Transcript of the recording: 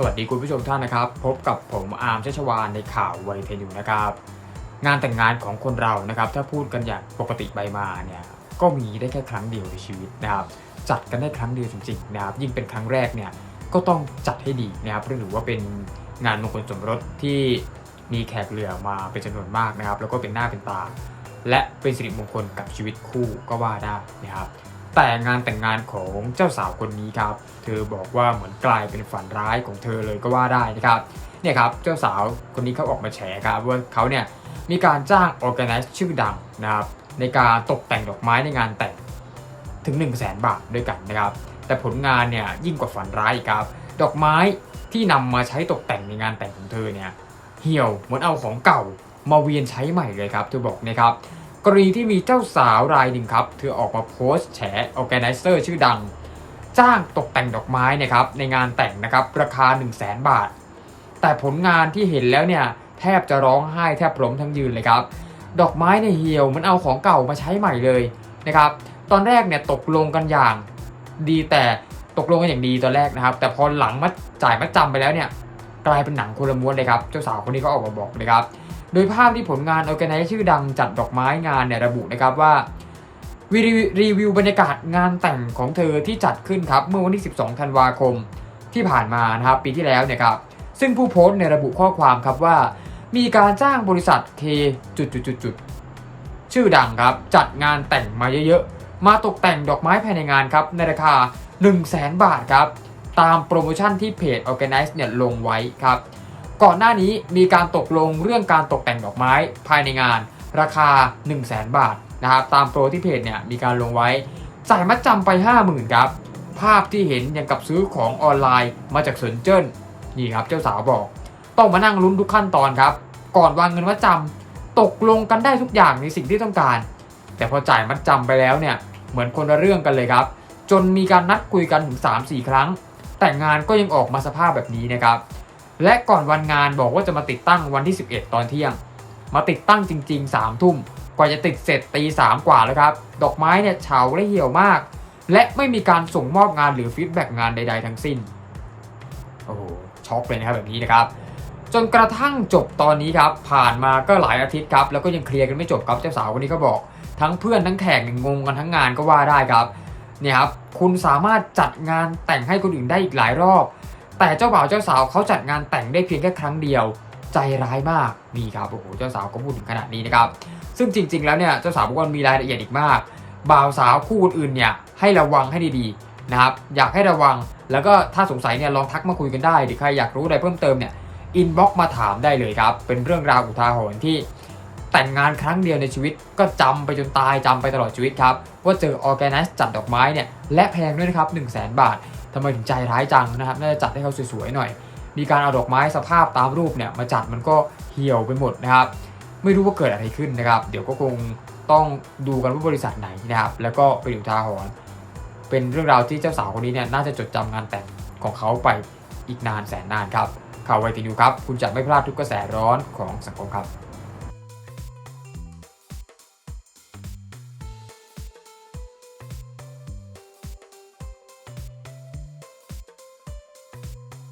สวัสดีคุณผู้ชมท่านนะครับ พบกับผมอาร์มชัชวานในข่าวไวยเทนอยู่นะครับ งานแต่งงานของคนเรานะครับ ถ้าพูดกันอย่างปกติไปมาเนี่ยก็มีได้แค่ครั้งเดียวในชีวิตนะครับ จัดกันได้ครั้งเดียวจริงๆนะครับ ยิ่งเป็นครั้งแรกเนี่ยก็ต้องจัดให้ดีนะครับหรือว่าเป็นงานมงคลสมรสที่มีแขกเรือมาเป็นจำนวนมากนะครับ แล้วก็เป็นหน้าเป็นตา และเป็นสิริมงคลกับชีวิตคู่ก็ว่าได้นะครับ แต่งานแต่งงานของเจ้าสาวคนนี้ครับ เธอบอกว่าเหมือนกลายเป็นฝันร้ายของเธอเลยก็ว่าได้นะครับเนี่ยครับเจ้าสาวคนนี้เขาออกมาแฉครับว่าเขาเนี่ยมีการจ้างออ g a n i z e ชื่อดังนะครับในการตกแต่งดอกไม้ในงานแต่งถึง 1 0 0 0 0แบาทด้วยกันนะครับ แต่ผลงานเนี่ยยิ่งกว่าฝันร้ายครับ ดอกไม้ที่นำมาใช้ตกแต่งในงานแต่งของเธอเนี่ยเหี่ยวเหมือนเอาของเก่ามาเวียนใช้ใหม่เลยครับเธอบอกนะครับ กรณีที่มีเจ้าสาวรายหนึ่งครับ เธอออกมาโพสต์แฉออแกไนเซอร์ชื่อดัง จ้างตกแต่งดอกไม้นะครับในงานแต่งนะครับราคา 1 0 0 0 0แบาท แต่ผลงานที่เห็นแล้วเนี่ยแทบจะร้องไห้แทบล้มทั้งยืนเลยครับ ดอกไม้ในยเหี่ยวมันเอาของเก่ามาใช้ใหม่เลยนะครับตอนแรกเนี่ยตกลงกันอย่างดีแต่ตกลงกันอย่างดีตอนแรกนะครับ แต่พอหลังมาจ่ายมาจำไปแล้วเนี่ยกลายเป็นหนังคนละม้วนเลยครับ เจ้าสาวคนนี้ก็ออกมาบอกนะครับ โดยภาพที่ผลงานออแกไนชื่อดังจัดดอกไม้งานเนี่ยระบุนะครับว่าวิรีรีวิวบรรยากาศงานแต่งของเธอที่จัดขึ้นครับเมื่อวันที่ 12 ธันวาคมที่ผ่านมานะครับปีที่แล้วเนี่ยครับซึ่งผู้โพสต์ในระบุข้อความครับว่า มีการจ้างบริษัทเคจุดจุดจุดจุดชื่อดังครับจัดงานแต่งมาเยอะๆ มาตกแต่งดอกไม้ภายในงานครับในราคา 1 0 0 0 0แบาทครับตามโปรโมชั่นที่เพจ Organize เนี่ยลงไว้ครับ ก่อนหน้านี้มีการตกลงเรื่องการตกแต่งดอกไม้ภายในงาน ราคา 1 0 0 0 0แบาทนะครับตามโปรที่เพจเนี่ยมีการลงไว้จ่ายมัดจำไป 50,000ครับภาพที่เห็นอย่างกับซื้อของออนไลน์มาจากสวนเจิ้นนี่ครับเจ้าสาวบอก ต้องมานั่งลุ้นทุกขั้นตอนครับ ก่อนวางเงินมัดจำตกลงกันได้ทุกอย่างในสิ่งที่ต้องการ แต่พอจ่ายมัดจำไปแล้วเนี่ยเหมือนคนละเรื่องกันเลยครับ จนมีการนัดคุยกันถึง 3-4 ครั้ง แต่งานก็ยังออกมาสภาพแบบนี้นะครับ และก่อนวันงานบอกว่าจะมาติดตั้งวันที่ 11 ตอนเที่ยง มาติดตั้งจริง ๆ 3 ทุ่ม กว่าจะติดเสร็จตีสามกว่าแล้วครับ ดอกไม้เนี่ยเฉาและเหี่ยวมาก และไม่มีการส่งมอบงานหรือฟีดแบ็กงานใด ๆ ทั้งสิ้น โอ้โห ช็อกเลยนะครับแบบนี้นะครับ จนกระทั่งจบตอนนี้ครับ ผ่านมาก็หลายอาทิตย์ครับ แล้วก็ยังเคลียร์กันไม่จบครับ เจ้าสาวคนนี้ก็บอก ทั้งเพื่อนทั้งแขกงงกันทั้งงานก็ว่าได้ครับ เนี่ยครับ คุณสามารถจัดงานแต่งให้คนอื่นได้อีกหลายรอบ แต่เจ้าบ่าวเจ้าสาวเขาจัดงานแต่งได้เพียงแค่ครั้งเดียว ใจร้ายมากนี่ครับโอ้โหเจ้าสาวก็พูดถึงขนาดนี้นะครับ ซึ่งจริง ๆ แล้วเนี่ยเจ้าสาวบอกว่ามีรายละเอียดอีกมาก บ่าวสาวคู่อื่นเนี่ยให้ระวังให้ดีๆนะครับอยากให้ระวังแล้วก็ถ้าสงสัยเนี่ยลองทักมาคุยกันได้หรือใครอยากรู้อะไรเพิ่มเติมเนี่ยอินบ็อกมาถามได้เลยครับ เป็นเรื่องราวอุทาหรณ์ที่แต่งงานครั้งเดียวในชีวิตก็จำไปจนตายจำไปตลอดชีวิตครับ ว่าเจอออแกไนซ์จัดดอกไม้เนี่ยและแพงด้วยนะครับ 1 0 0 0 0แบาทำไมถึงใจร้ายจังนะครับน่าจะจัดให้เขาสวยๆหน่อย มีการเอาดอกไม้สภาพตามรูปเนี่ยมาจัดมันก็เหี่ยวไปหมดนะครับ ไม่รู้ว่าเกิดอะไรขึ้นนะครับ เดี๋ยวก็คงต้องดูกันว่าบริษัทไหนนะครับ แล้วก็ไปดูทาหรณ์เป็นเรื่องราวที่เจ้าสาวคนนี้เนี่ยน่าจะจดจำงานแต่งของเขาไปอีกนานแสนนานครับข่าวไวทีนิวครับ คุณจะไม่พลาดทุกกระแสร้อนของสังคมครับ